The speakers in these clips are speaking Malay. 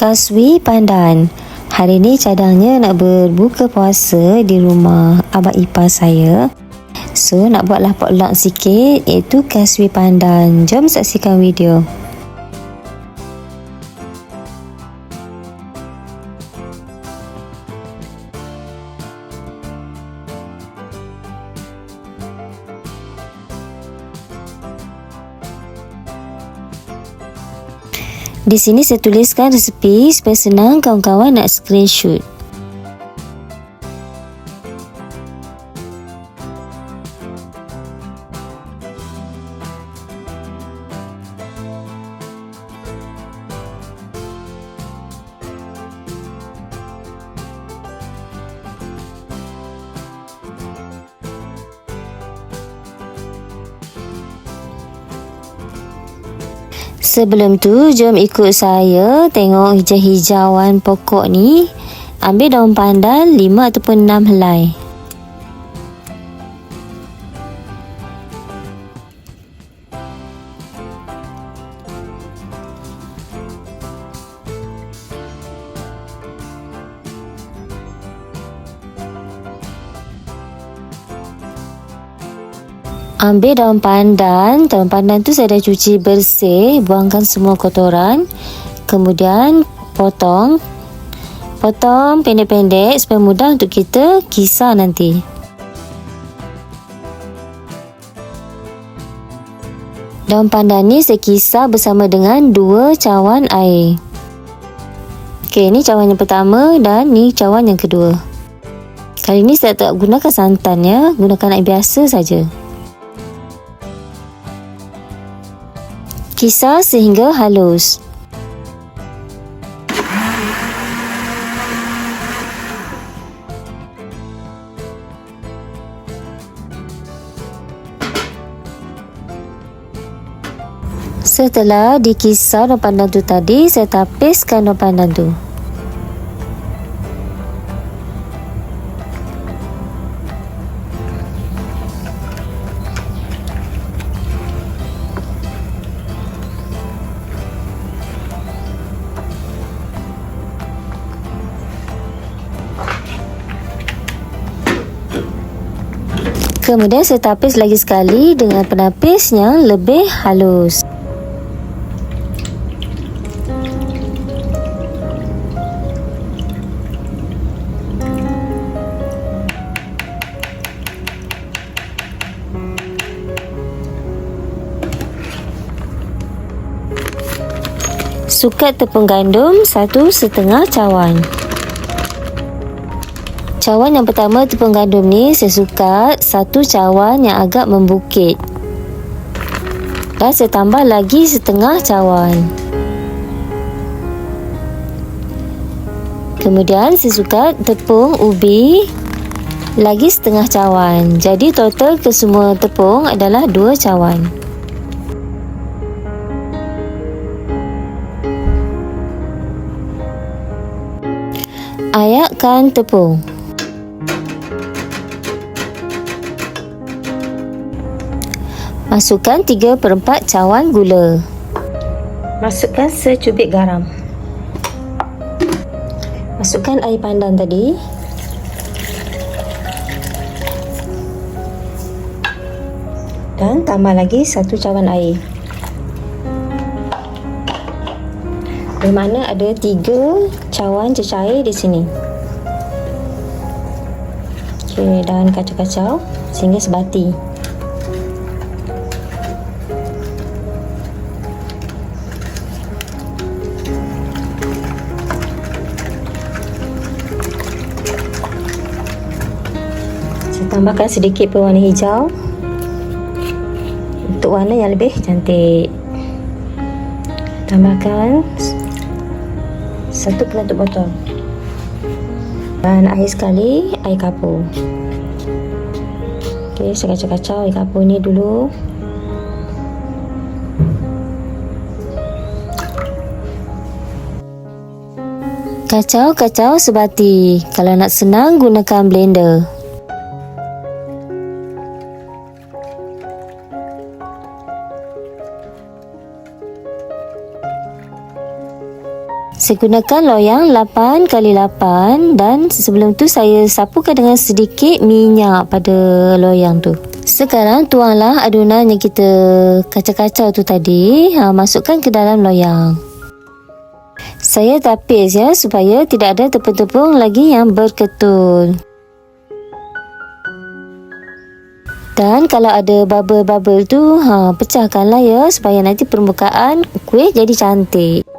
Kaswi Pandan. Hari ni cadangnya nak berbuka puasa di rumah abang ipar saya. So nak buatlah potluck sikit iaitu kaswi pandan. Jom saksikan video. Di sini saya tuliskan resepi supaya senang kawan-kawan nak screenshot. Sebelum tu, jom ikut saya tengok hijau-hijauan pokok ni. Ambil daun pandan 5 ataupun 6 helai. Ambil daun pandan, daun pandan tu saya dah cuci bersih, buangkan semua kotoran. Kemudian potong. Potong pendek-pendek supaya mudah untuk kita kisar nanti. Daun pandan ni saya kisar bersama dengan dua cawan air. Okey, ni cawan yang pertama dan ni cawan yang kedua. Kali ni saya tak gunakan santan ya, gunakan air biasa saja. Kisar sehingga halus. Setelah dikisar pandan tu tadi, saya tapiskan pandan tu. Kemudian saya tapis lagi sekali dengan penapis yang lebih halus. Sukat tepung gandum satu setengah cawan. Cawan yang pertama tepung gandum ni saya suka satu cawan yang agak membukit. Dan saya tambah lagi setengah cawan. Kemudian saya suka tepung ubi lagi setengah cawan. Jadi total ke semua tepung adalah dua cawan. Ayakkan tepung. Masukkan 3 per 4 cawan gula. Masukkan secubit garam. Masukkan air pandan tadi. Dan tambah lagi satu cawan air. Di mana ada tiga cawan cecair di sini. Okey, dan kacau-kacau sehingga sebati. Tambahkan sedikit pewarna hijau. Untuk warna yang lebih cantik. Tambahkan satu penutup botol. Dan akhir sekali air kapur. Ok saya kacau-kacau air kapur ni dulu. Kacau-kacau sebati. Kalau nak senang, gunakan blender. Saya gunakan loyang 8 kali 8 dan sebelum tu saya sapukan dengan sedikit minyak pada loyang tu. Sekarang tuanglah adunan yang kita kacau-kacau tu tadi, ha, masukkan ke dalam loyang. Saya tapis ya supaya tidak ada tepung-tepung lagi yang berketul. Dan kalau ada bubble-bubble tu, ha, pecahkanlah ya supaya nanti permukaan kuih jadi cantik.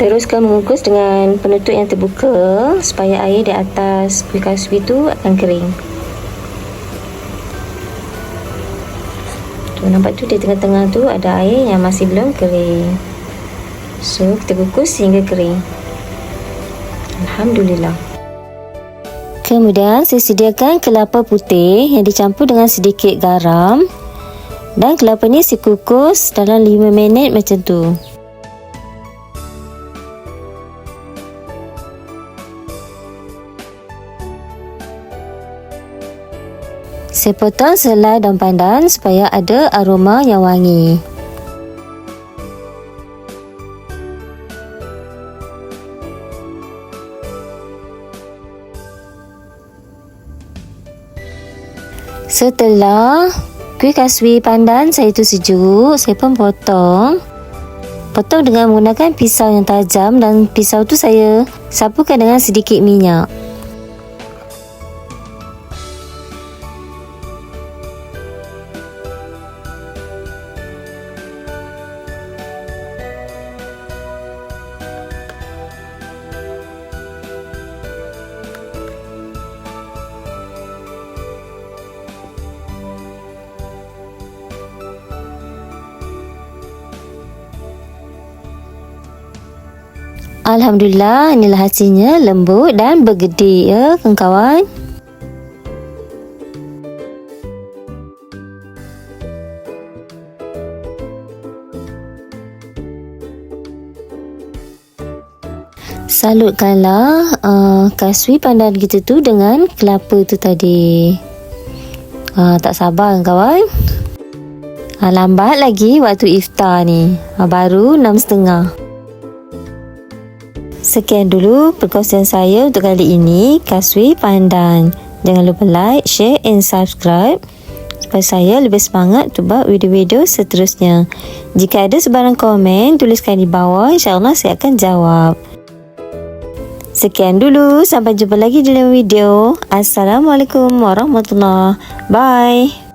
Teruskan mengukus dengan penutup yang terbuka supaya air di atas kuih kaswi tu akan kering. Tu nampak tu di tengah-tengah tu ada air yang masih belum kering. So kita kukus sehingga kering. Alhamdulillah. Kemudian saya sediakan kelapa putih yang dicampur dengan sedikit garam. Dan kelapa ni saya kukus dalam 5 minit macam tu. Saya potong selai daun pandan supaya ada aroma yang wangi. Setelah kuih kaswi pandan saya itu sejuk, saya pun potong. Potong dengan menggunakan pisau yang tajam dan pisau tu saya sapukan dengan sedikit minyak. Alhamdulillah inilah hasilnya lembut dan bergedil ya kawan-kawan. Salutkanlah uh, kaswi pandan kita tu dengan kelapa tu tadi. Uh, tak sabar kawan. Uh, lambat lagi waktu iftar ni. Uh, baru 6.30. Sekian dulu perkongsian saya untuk kali ini. Kaswi Pandan. Jangan lupa like, share and subscribe supaya saya lebih semangat untuk buat video-video seterusnya. Jika ada sebarang komen, tuliskan di bawah. InsyaAllah saya akan jawab. Sekian dulu. Sampai jumpa lagi dalam video. Assalamualaikum warahmatullahi Bye.